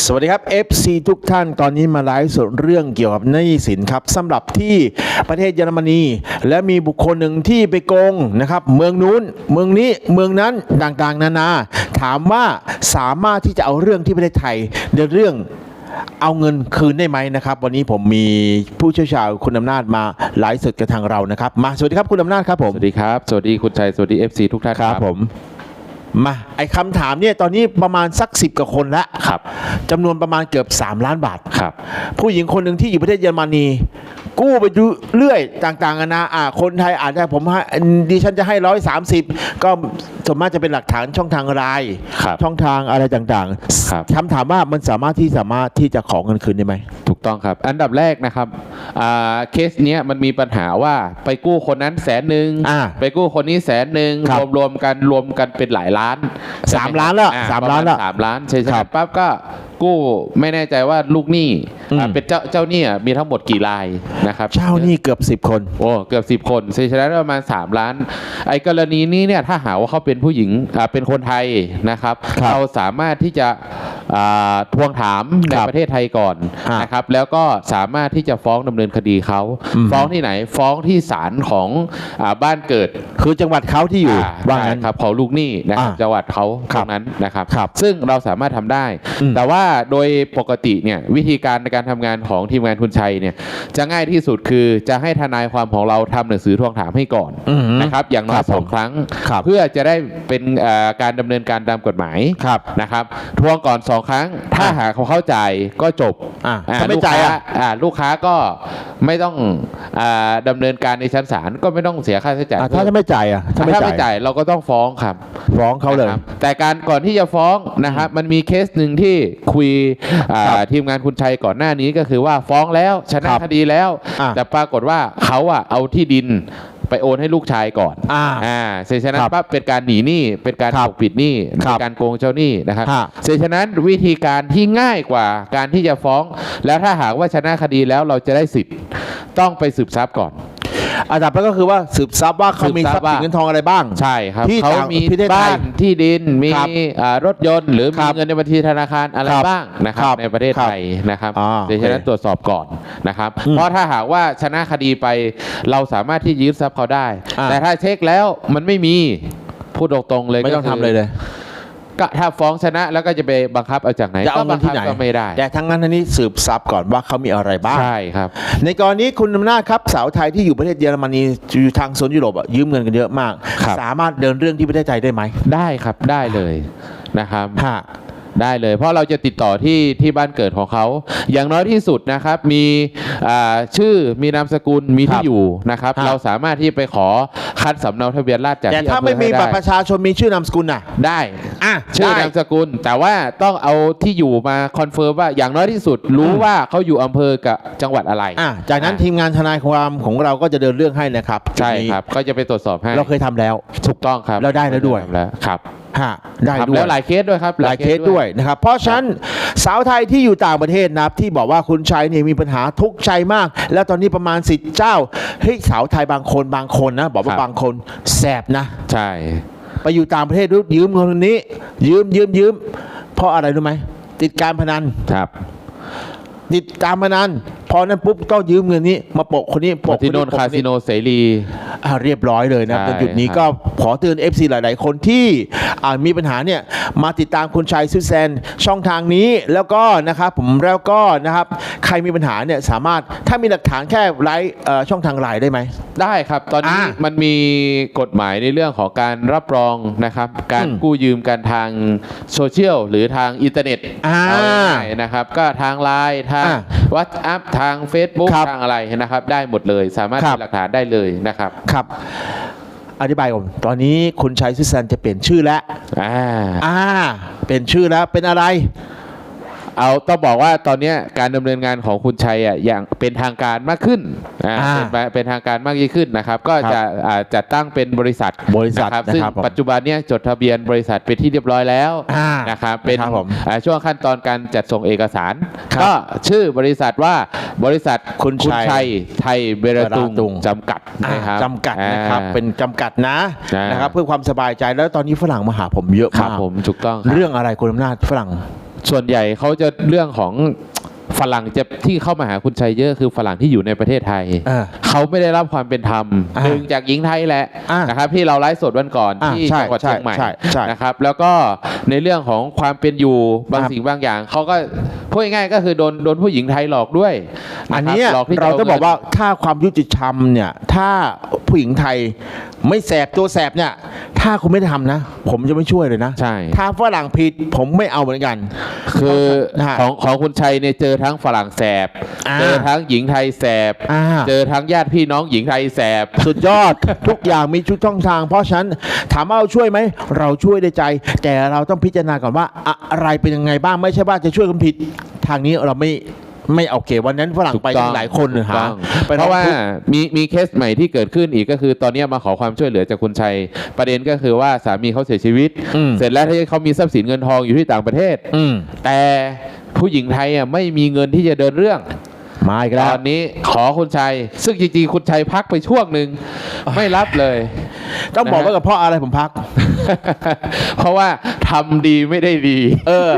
สวัสดีครับ FC ทุกท่านตอนนี้มาไลฟ์สดเรื่องเกี่ยวกับหนี้สินครับสำหรับที่ประเทศเยอรมนี และมีบุคคลหนึ่งที่ไปโกงนะครับเมืองนู้นเมืองนี้เมืองนั้นต่างๆ นานา ถามว่าสามารถที่จะเอาเรื่องที่ประเทศไทยเดินเรื่องเอาเงินคืนได้ไหมนะครับ วันนี้ผมมีผู้เชี่ยวชาญคุณอำนาจมาไลฟ์สดกับทางเรานะครับมาสวัสดีครับคุณอำนาจครับผมสวัสดีครับสวัสดีคุณชัยสวัสดี FC ทุกท่านครับผม มาไอ้คำถามเนี่ยตอนนี้ประมาณสักสิบกว่าคนแล้วครับจำนวนประมาณเกือบ 3 ล้านบาทครับ ผู้หญิงคนหนึ่งที่อยู่ประเทศเยอรมนี กู้ไปดูเรื่อยต่างๆนานาอ่าคนไทยอาจจะผมให้ดิฉันจะให้ร้อยสามสิบก็ส่วนมากจะเป็นหลักฐานช่องทางไลน์ครับช่องทางอะไรต่างครับ คำถามว่ามันสามารถที่สามารถที่จะขอเงินคืนได้ไหมถูกต้องครับ อันดับแรกนะครับอ่า เคสเนี้ยมันมีปัญหาว่าไปกู้คนนั้นแสนหนึ่งอ่าไปกู้คนนี้แสนหนึ่งครับ รวมรวมกันรวมกันเป็นหลายล้านสามล้านแล้วอ่สามล้านแล้ว ประมณสามล้านใช่ใช่ครับปั๊บก็กู้ไม่แน่ใจว่าลูกหนี้อืม อ่าเป็นเจ้าเจ้าหนี้อะมีทั้งหมดกี่รายนะครับเช่าหนี่เกือบ10คน โอ้เกือบสิบ10 คนเสียชนะประมาณ 3 ล้าน ไอ้กรณีนี้เนี่ยถ้าหาว่าเขาเป็นผู้หญิงอ่าเป็นคนไทยนะครับ ครับ เราสามารถที่จะอ่า ทวงถามในครับประเทศไทยก่อนอ่านนะครับแล้วก็สามารถที่จะฟ้องดำเนินคดีเขาอืมฟ้องที่ไหนฟ้องที่ศาลของอาบ้านเกิด คือจังหวัดเขาที่อยู่อ่าว่าใช่งั้นครับของลูกหนี้นะครับอ่าจังหวัดเขาคตรัรบงนั้นนะครับครับ ซึ่งเราสามารถทำได้อืมแต่ว่าโดยปกติเนี่ยวิธีการในการทำงานของทีมงานคุณชัยเนี่ยจะง่ายที่สุดคือจะให้ทนายความของเราทำหนังสือทวงถามให้ก่อนอือหือนะครับอย่างน้อครัยบผมสองครั้งครับเพื่อจะได้เป็นเอ่อการดำเนินการตามกฎหมายครับนะครับทวงก่อนสองครั้ง ถ้าอะหากเขาเข้าใจายก็จบอะอ่าถ้าไม่จ่ายลูกอะค้อ่าลูกค้าก็ไม่ต้องอ่าดำเนินการในชั้นศาลก็ไม่ต้องเสียค่าใช้จ่ายอะถ้าจะไม่จ่ายอะถ้าไม่จ่ายเราก็ต้องฟ้องครับ ฟ้องเขาเลยนะครับแต่การก่อนที่จะฟ้องนะครับมันมีเคสหนึ่งที่คุยอ่าครับทีมงานคุณชัยก่อนหน้านี้ก็คือว่าฟ้องแล้วชนะครับคดีแล้วอะแต่ปรากฏว่าเขาอะเอาที่ดิน ไปโอนให้ลูกชายก่อนอ่าอ่าเสร็จฉะนั้นครับปั๊บเป็นการหนีหนี้เป็นการครับปกปิดหนี้ครัเป็บนการโกงเจ้าหนี้นะครับฮะเสร็จฉะนั้นวิธีการที่ง่ายกว่าการที่จะฟ้อง แล้วถ้าหากว่าชนะคดีแล้วเราจะได้สิทธิ์ต้องไปสืบทรัพย์ก่อน อันดับแรกก็คือว่าสืบทรัพย์ว่าเขามีทรัพย์สินเงินทองอะไรบ้าง ใช่ครับที่เขาต่างมีประเทศไทยบ้านที่ดินมีครับอ่ารถยนต์ หรือคมีรับเงินในบัญชีธนาคารอะไรครับบ้างนะครัครับบในประเทศครับไทยนะครับอ่าดังนั้นโอเคตรวจสอบก่อนนะครับ อืมเพราะถ้าหากว่าชนะคดีไปเราสามารถที่ยืดทรัพย์เขาได้ อ่า แต่ถ้าเช็คแล้วมันไม่มีพูดตรงๆเลยไม่ต้องก็คื ทำเลยเลย ก็ถ้าฟ้องชนะแล้วก็จะไปบังคับเอาจากไหนจะเอาก็เงิบันงที่คับไหนก็ไม่ได้ แต่ทั้งนั้นทั้งนี้สืบทรัพย์ก่อนว่าเขามีอะไรบ้างใช่ครับ ในกรณีคุณอำนาจครับสาวไทยที่อยู่ประเทศเยอรมนีอยู่ทางโซนยุโรปอะยืมเงินกันเยอะมากครับสามารถเดินเรื่องที่ประเทศไทยได้ไหมได้ครับได้เลยนะครับฮะ ได้เลย เพราะเราจะติดต่อที่ที่บ้านเกิดของเขา อย่างน้อยที่สุดนะครับ มีอ่าชื่อมีนามสกุลมีครัที่บอยู่นะครับครับ เราสามารถที่ไปขอคัดสำเนาทะเบียนราษฎรจากแต่ที่ถ้าอำเภไม่อมีให้บัตรปได้ระชาชนมีชื่อนามสกุลน่ะได้อะชื่อได้นามสกุล แต่ว่าต้องเอาที่อยู่มาคอนเฟิร์มว่าอย่างน้อยที่สุดรู้อืมว่าเขาอยู่อำเภอกับจังหวัดอะไรอะจากนั้นอะทีมงานทนายความของเราก็จะเดินเรื่องให้นะครับใช่จุดนี้ครับก็จะไปตรวจสอบให้เราเคยทำแล้วถูกต้องครับแล้วได้แล้วด้วยทำแล้วครับ ฮะได้ครับด้วย แล้วหลายเคสด้วยครับหลายเคสด้วยนะครับ เพราะฉะนั้นสาวไทยที่อยู่ต่างประเทศนะครับที่บอกว่าคุณชัยเนี่ยมีปัญหาทุกข์ใจมาก แล้วตอนนี้ประมาณสิทธิ์เจ้าเฮ้ยสาวไทยบางคนบางคนนะบอกว่าบางคนแสบนะ ใช่ ไปอยู่ต่างประเทศรู้ยืมเงินคนนี้ ยืมยืมยืมเพราะอะไรรู้ไหมติดการพนันครับ ติดการพนัน พอนั้นปุ๊บต้องยืมเงินนี้มาโปะคนนี้โปะที่โนนโปะคาสิโนเสรีอ่าเรียบร้อยเลยนะใช่ในจุดนี้ครับก็ขอเตือน FC หลาย ๆ คนที่อ่ามีปัญหาเนี่ยมาติดตามคุณชัยซุดแซนช่องทางนี้แล้วก็นะครับผมแล้วก็นะครับใครมีปัญหาเนี่ยสามารถถ้ามีหลักฐานแค่ไลฟ์เอ่อช่องทางไลน์ได้ไหมได้ครับ ตอนนี้อ่ามันมีกฎหมายในเรื่องของการรับรองนะครับ การอืมกู้ยืมกันทางโซเชียลหรือทางอินเทอร์เน็ตอ่าเอาง่ายๆนะครับ ก็ทางไลน์ทางอ่าวั s แอปทาง Facebook ครับทางอะไรนะครับ ได้หมดเลย สามารถครับ มีหลักฐานได้เลยนะครับครับ อธิบายก่อนตอนนี้คุณชัยซุดแซนจะเปลี่ยนชื่อแล้ว อ่า อ่า เป็นชื่อแล้วเป็นอะไร เอาต้องบอกว่าตอนเนี้ยการดำเนินงานของคุณชัยอะอย่างเป็นทางการมากขึ้นอ่าอ่าเป็นมาเป็นทางการมากยิ่งขึ้นนะครับ ก็ครับจะอ่าจัดตั้งเป็นบริษัทบริษัทนะซึ่งนะครับผมปัจจุบันเนี้ยจดทะเบียนบริษัทเป็นที่เรียบร้อยแล้วอ่านะครับเป็นครับผมอ่าช่วงขั้นตอนการจัดส่งเอกสารครับก็ชื่อบริษัทว่าบริษัทคุณชัยยไทยเบรตุเบรตุงงจำกัดอ่านะครับจำกัดนะครับอ่าเป็นจำกัดนะอ่านนะครับเพื่อความสบายใจแล้วตอนนี้ฝรั่งมาหาผมเยอะครับมากผมถูกต้องครับเรื่องอะไรคุณอำนาจฝรั่ง ส่วนใหญ่เขาจะเรื่องของ ฝรั่งจะที่เข้ามาหาคุณชัยเยอะคือฝรั่งที่อยู่ในประเทศไทย อ่าเขาไม่ได้รับความเป็นธรรมอ่าหนึ่งจากหญิงไทยแหละอ่านนะครับที่เราไลฟ์สดวันก่อนอ่าที่ใช่จังหวัดใช่เชียงใหม่ใช่ใช่นะครับแล้วก็ในเรื่องของความเป็นอยู่บางครับ สิ่งบางอย่างเขาก็พูดง่ายๆก็คือโดนโดนผู้หญิงไทยหลอกด้วยะครับอันเนี้ยหลอกที่เราจะต้องเงินบอกว่าถ้าความยุติธรรมเนี่ย ถ้าผู้หญิงไทยไม่แสบตัวแสบเนี่ย ถ้าคุณไม่ทำนะ ผมจะไม่ช่วยเลยนะ ใช่ ถ้าฝรั่งผิดผมไม่เอาเหมือนกัน คือนะฮะของของคุณชัยเนี่ยเจอทั้งฝรั่งแสบอ่าเจอทั้งหญิงไทยแสบอ่าเจอทั้งญาติพี่น้องหญิงไทยแสบ สุดยอด ทุกอย่างมีชุดช่องทาง เพราะฉะนั้นถามว่าเราช่วยไหม เราช่วยได้ใจ แต่เราต้องพิจารณาก่อนว่าอะไรเป็นยังไงบ้าง ไม่ใช่ว่าจะช่วยคนผิด ทางนี้เราไม่ไม่โอเค วันนั้นฝรั่งไปกันหลายคนเลยถูกหาต้องไปเพราะว่าทุกข์มีมีเคสใหม่ที่เกิดขึ้นอีกก็คือตอนนี้มาขอความช่วยเหลือจากคุณชัย ประเด็นก็คือว่าสามีเขาเสียชีวิตอืมเสร็จแล้วที่เขามีทรัพย์สินเงินทองอยู่ที่ต่างประเทศอืมแต่ ผู้หญิงไทยอะไม่มีเงินที่จะเดินเรื่องมาอีกตแล้วอนนี้ขอคุณชัย ซึ่งจริงๆคุณชัยพักไปช่วงหนึ่งไม่รับเลย ต้องบอกไว้กับเพราะอะไรผมพัก เพราะว่าทำดีไม่ได้ดี เออ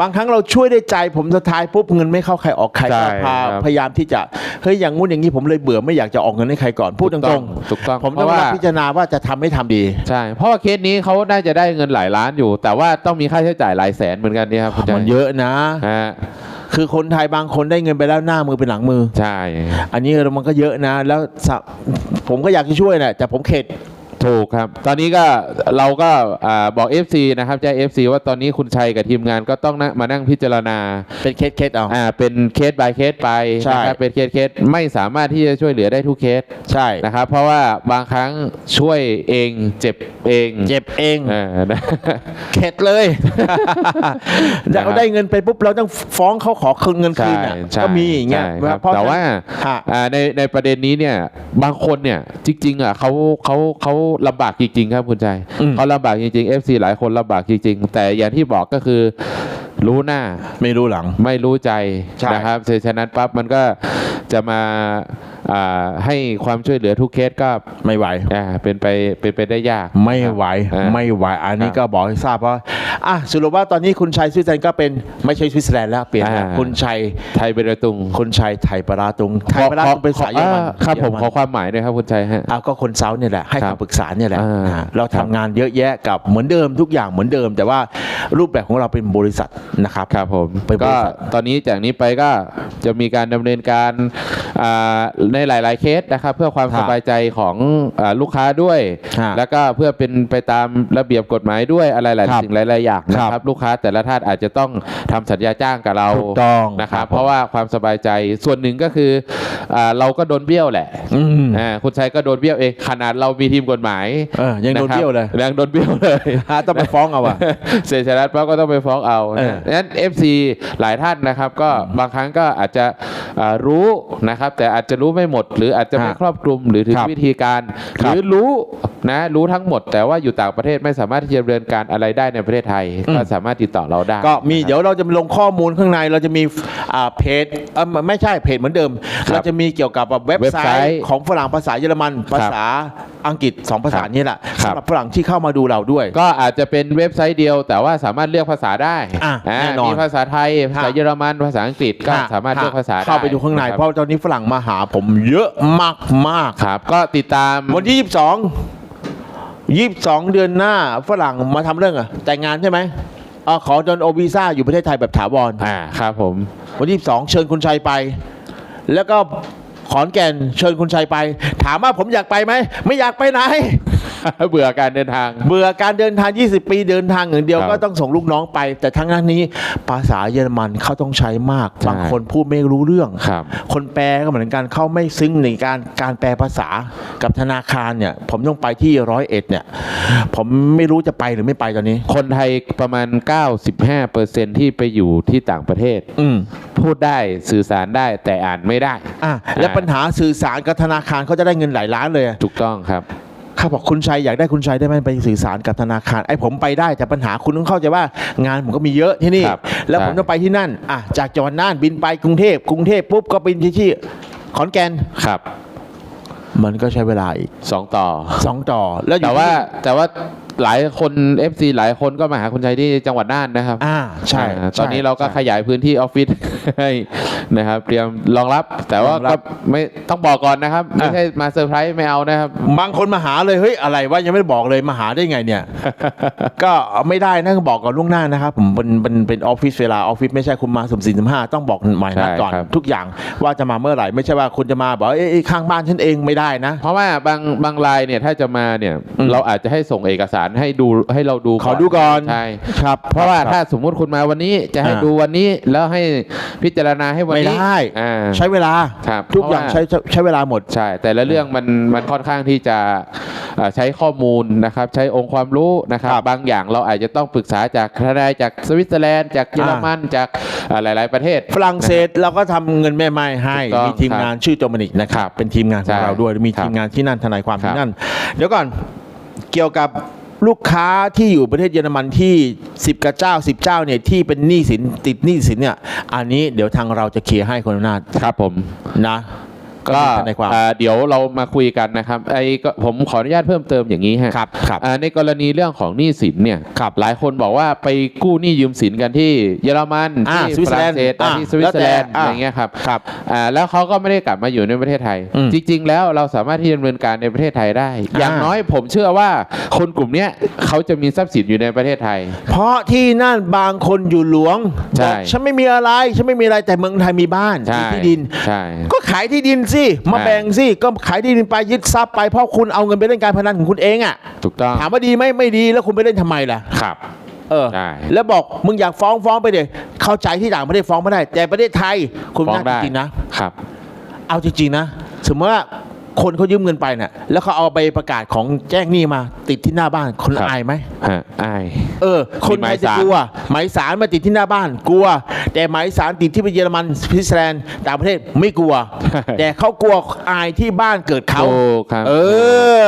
บางครั้งเราช่วยได้ใจผมสุดท้ายปุ๊บเงินไม่เข้าใครออกใครใช่ก็พาครับพยายามที่จะเฮ้ยอย่างงู้นอย่างนี้ผมเลยเบื่อไม่อยากจะออกเงินให้ใครก่อนพูดตถูกต้รองงถูกต้องๆผมเพต้องราะว่ารับพิจารณาว่าจะทำไม่ทำดีใช่เพราะว่าเคสนี้เขาน่าจะได้เงินหลายล้านอยู่ แต่ว่าต้องมีค่าใช้จ่ายหลายแสนเหมือนกันเนี่ยครับคุณชัยมันเยอะนะฮะ คือคนไทยบางคนได้เงินไปแล้วหน้ามือเป็นหลังมือ ใช่ อันนี้มันก็เยอะนะ แล้วสะผมก็อยากจะช่วยแหละแต่ผมเข็ด ถูกครับ ตอนนี้ก็เราก็อ่าบอก FC นะครับแจ้ง FC ว่าตอนนี้คุณชัยกับทีมงานก็ต้องนั่งมานั่งพิจารณาเป็นเคสเคสเอา อ่าเป็นเคส by เคสไปใช่ นะครับเป็นเคสเคสไม่สามารถที่จะช่วยเหลือได้ทุกเคสใช่ นะครับ เพราะว่าบางครั้งช่วยเองเจ็บเองเจ็บเองเออนะ เข็ดเลยเราได้เงินไปปุ๊บเราต้องฟ้องเขาขอคืนเงินคืใช่นอะใช่ก็มีอย่างเงี้ยใช่ครับเพระแต่ว่าฮะ อ่าในในประเด็นนี้เนี่ยบางคนเนี่ยจริงๆอะเขาเขาเขาลำบากจริง ๆ ครับคุณใจอืมเขาลำบากจริงๆ FC หลายคนลำบากจริง ๆ แต่อย่างที่บอกก็คือรู้หน้าไม่รู้หลัง ไม่รู้ใจใช่นะครับฉะนั้นปั๊บมันก็จะมาอ่า ให้ความช่วยเหลือทุกเคสก็ไม่ไหวอ่าเป็นไปเป็นไปได้ยาก ไม่ไหวอ่าไม่ไหวอันนี้ครับก็บอกให้ทราบว่าอะสรุปว่าตอนนี้คุณชัยสวิตเซอร์แลนด์ก็เป็นไม่ใช่สวิตเซอร์แลนด์แล้วเปลี่ยนแล้วอ่าคุณชัยไทยเบรตุงคุณชัยไทยปราตุงไทยปราตุงเป็นสายเยอรมันอ่าครับผมเยอขอความหมายด้วยครับคุณชัยฮะอะก็คนเซาท์เนี่ยแหละให้ครับคำปรึกษาเนี่ยแหละอ่านะฮะเราครัทำบงานเยอะแยะกับเหมือนเดิมทุกอย่างเหมือนเดิม แต่ว่ารูปแบบของเราเป็นบริษัทนะครับครับผมเป็นบก็ริษัทตอนนี้จากนี้ไปก็จะมีการดำเนินการอ่าในหลาย ๆ เคสนะครับ เพื่อความครับสบายใจของอาลูกค้าด้วยฮะแล้วก็เพื่อเป็นไปตามระเบียบกฎหมายด้วยอะไรหลายครับสิ่งหลาย ๆ อย่างนะคครัรับบลูกค้าแต่ละท่านอาจจะต้องทำสัญญาจ้างกับเราถูกต้องนะครับครับ เพราะว่าความสบายใจส่วนหนึ่งก็คืออาเราก็โดนเบี้ยวแหละอืมอ่าคุณชัยก็โดนเบี้ยวเองขนาดเรามีทีมกฎหมายเออยังโดนนะครับเบี้ยวเลยยังโดนเบี้ยวเลยฮะต้องไปฟ้องเอาอะเสียชนะปั๊บก็ต้องไปฟ้องเอาเออนะงั้น FC หลายท่านนะครับ ก็บางครั้งก็อาจจะอ่ารู้นะครับ แต่อาจจะรู้ไม่หมด หรืออาจจะไม่ฮะครอบคลุมหรือถึงครับวิธีการคหรับรือรู้นะรู้ทั้งหมด แต่ว่าอยู่ต่างประเทศไม่สามารถที่จะดำเนินการอะไรได้ในประเทศไทยอืมก็สามารถติดต่อเราได้ ก็มีนะครับเดี๋ยวเราจะลงข้อมูลข้างในเราจะมีอ่าเพจเออไม่ใช่เพจเหมือนเดิมครับเราจะมีเกี่ยวกับแบบเว็บเว็บไซไซต์ต์ของฝรั่งภาษาเยอรมันภาษาอังกฤษสองภาษาครับนี้แหละครับสำหรับฝรั่งที่เข้ามาดูเราด้วย ก็อาจจะเป็นเว็บไซต์เดียว แต่ว่าสามารถเลือกภาษาได้อะอ่าแน่นอนมีภาษาไทยภาษาฮะเยอรมันภาษาอังกฤษก็สามารถเลือกภาษาได้เข้าไปดูข้างในะคบเพราะตอนนี้ฝรั่งมาหาผมเยอะมากมากๆ ครับ ก็ติดตามวันที่ 22 22 เดือนหน้าฝรั่งมาทำเรื่องอะแต่งงานใช่ไหมอ่าขอจนโอวีซ่าอยู่ประเทศไทยแบบถาวร อ่าครับผม วันที่22เชิญคุณชัยไป แล้วก็ ขอนแก่นเชิญคุณชัยไป ถามว่าผมอยากไปไหม ไม่อยากไปไหน เบื่อการเดินทาง เบื่อการเดินทาง 20 ปีเดินทางอย่างเดียวครับก็ต้องส่งลูกน้องไป แต่ทั้งนั้นนี้ภาษาเยอรมันเขาต้องใช้มากใช่บางคนพูดไม่รู้เรื่องครับคนแปลก็เหมือนกันเขาไม่ซึ้งในการการแปลภาษากับธนาคารเนี่ย ผมต้องไปที่ร้อยเอ็ดเนี่ย ผมไม่รู้จะไปหรือไม่ไปตอนนี้ คนไทยประมาณ 95%ที่ไปอยู่ที่ต่างประเทศ อืมพูดได้สื่อสารได้แต่อ่านไม่ได้อะแล้วปัญหาสื่อสารกับธนาคารเขาจะได้เงินหลายล้านเลยถูกต้องครับเขาบอกคุณชัยอยากได้คุณชัยได้ไหมไปสื่อสารกับธนาคารไอ้ผมไปได้แต่ปัญหาคุณต้องเข้าใจว่างานผมก็มีเยอะที่นี่ครับแล้วใช่ผมต้องไปที่นั่นอะจากจังหวัดน่านบินไปกรุงเทพกรุงเทพปุ๊บก็บินที่ที่ขอนแก่นครับ มันก็ใช้เวลาอีกสองต่อสองต่อแล้วอยู่แต่ว่าที่แต่ว่า หลายคน FC หลายคนก็มาหาคุณชัยที่จังหวัดน่านนะครับ อ่าใช่อ่าใช่ตอนนี้เราก็ใช่ขยายพื้นที่ออฟฟิศให้นะครับ เตรียมรองรับแต่ว่ารองรัก็บ ไม่ต้องบอกก่อนนะครับ ไม่อะใช่มาเซอร์ไพรส์ไม่เอานะครับ บางคนมาหาเลยเฮ้ยอะไรวะยังไม่ได้บอกเลยมาหาได้ไงเนี่ย ก็ไม่ได้นะบอกก่อนล่วงหน้านะครับผมเป็นเป็นเป็นออฟฟิศเวลาออฟฟิศไม่ใช่คุณมาสมสี่สมห้าต้องบอกหมายนัดใช่ก่อนครับ ทุกอย่างว่าจะมาเมื่อไหร่ไม่ใช่ว่าคุณจะมาบอกเอ้ยเอ้ยข้างบ้านฉันเองไม่ได้นะ เพราะว่าบางบางรายเนี่ยถ้าจะมาเนี่ยอืมเราอาจจะให้ส่งเอกสารให้ดูให้เราดูขอดูก่อนใช่ครับเพราะว่าคบถ้าสมมุติคุณมาวันนี้จะให้อ่าดูวันนี้แล้วให้พิจารณาให้วันไม่นี้ได้อ่าใช้เวลาครับทุกอย่างเพระว่ใช้ใช้ใช้เวลาหมดใช่ แต่ละเรื่องมันมันค่อนข้างที่จะเอ่อใช้ข้อมูลนะครับใช้องค์ความรู้นะครับครับบางอย่างเราอาจจะต้องปรึกษาจากทนายจากสวิตเซอร์แลนด์จากเยอรมันจากเอ่อหลาย ๆ ประเทศ ฝรั่งเศสเราก็ทำเงินแม่ไม้ให้ถูกต้องมีทีมงานชื่อโดมินิกนะคครัรับบเป็นทีมงานของใช่เราด้วยมีครับทีมงานที่นั่นทนายความครัที่บนั่น เดี๋ยวก่อนเกี่ยวกับ ลูกค้าที่อยู่ประเทศเยอรมันที่ 10กระเจ้า 10 เจ้าเนี่ยที่เป็นหนี้สินติดหนี้สินเนี่ยอันนี้เดี๋ยวทางเราจะเคลียร์ให้คนอำนาจครับผมนะ ก็เป็นทนายความเอ่อเดี๋ยวเรามาคุยกันนะครับไอ้ก็ผมขออนุญาตเพิ่มเติมอย่างนี้ฮะครับครับอ่าในกรณีเรื่องของหนี้สินเนี่ยครับหลายคนบอกว่าไปกู้หนี้ยืมสินกันที่เยอรมันอ่าที่สวิตฝเซอร์แลรั่นงด์เศสอ่าอ่าที่สวิตเซอร์แลนด์แล้วแต่อ่าอะไรเงี้ยครับครับอ่าแล้วเขาก็ไม่ได้กลับมาอยู่ในประเทศไทยอืมจริง ๆ แล้วเราสามารถที่จะดำเนินการในประเทศไทยได้ อย่างอ่าน้อยผมเชื่อว่าคนกลุ่มเนี้ยเขาจะมีทรัพย์สินอยู่ในประเทศไทย เพราะที่นั่นบางคนอยู่หลวงใช่บอกฉันไม่มีอะไรฉันไม่มีอะไรแต่เมืองไทยมีบ้านใช่มีที่ดินใช่ก็ขายที่ดินสิมาใช่แบ่งสิก็ขายที่ดินไปยึดทรัพย์ไปเพราะคุณเอาเงินไปเล่นการพนันของคุณเองอะถูกต้องถามว่าดีไหมไม่ดีแล้วคุณไปเล่นทำไมล่ะครับเออใช่แล้วบอกมึงอยากฟ้องฟ้องไปเดี๋ยเข้าใจที่ต่างประเทศฟ้องไม่ได้ แต่ประเทศไทยคุณฟ้องน่าได้จริงๆนะครับ เอาจริงๆนะสมมติว่า คนเขายืมเงินไปน่ะแล้วเขาเอาไปประกาศของแจ้งหนี้มา ติดที่หน้าบ้านคนครับ อายไหมฮะอาย เออ คนไทยจะกลัวหมายสารมาติดที่หน้าบ้านกลัว แต่หมายสารติดที่เยอรมันสวิตเซอร์แลนด์ต่างประเทศไม่กลัว แต่เขากลัวอายที่บ้านเกิดเขาถูกครับ เอ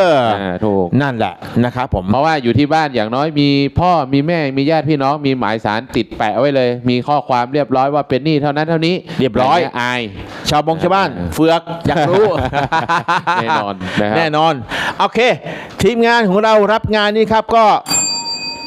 อ อ่าถูก นั่นแหละนะครับผม เพราะว่าอยู่ที่บ้านอย่างน้อยมีพ่อมีแม่มีญาติพี่น้องมีหมายสารติดแปะไว้เลย มีข้อความเรียบร้อยว่าเป็นหนี้เท่านั้นเท่านี้เรียบร้อยะไงี้อาย ชาวบงชาวบ้าน เฟือกอยากรู้ แน่นอนนะครับแน่นอน โอเค ทีมงานของเรารับงานนี้ครับก็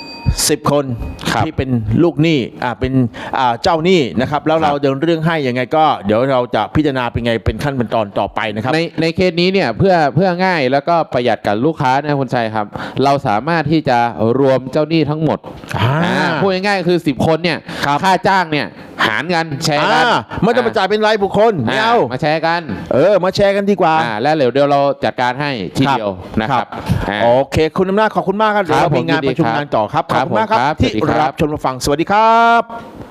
10คนครับที่เป็นลูกหนี้อ่าเป็นอ่าเจ้าหนี้นะครับแล้วครับเราเดินเรื่องให้ยังไงก็ เดี๋ยวเราจะพิจารณาเป็นไงเป็นขั้นเป็นตอนต่อไปนะครับในในเคสนี้เนี่ยเพื่อเพื่อง่ายแล้วก็ประหยัดกับลูกค้านะคุณชัยครับ เราสามารถที่จะรวมเจ้าหนี้ทั้งหมดอ่าอ่าพูดง่ายๆคือ 10 คนเนี่ยครับค่าจ้างเนี่ย หารกันแชร์กันอ่าไม่ต้องมาจ่ายเป็นรายบุคคลไม่เอามาแชร์กัน เออ มาแชร์กันดีกว่าอ่าแล้วเดี๋ยวเดี๋ยวเราจัดการให้ทีเดียวนะครับอ่าโอเค คุณอำนาจขอบคุณมากครับเดี๋ยวครับเรามีงานผมยินดีประชุมครับงานต่อครับขครัอบบคุณมากครับผมครับที่สวัสดีครับรับชมรับฟังสวัสดีครับ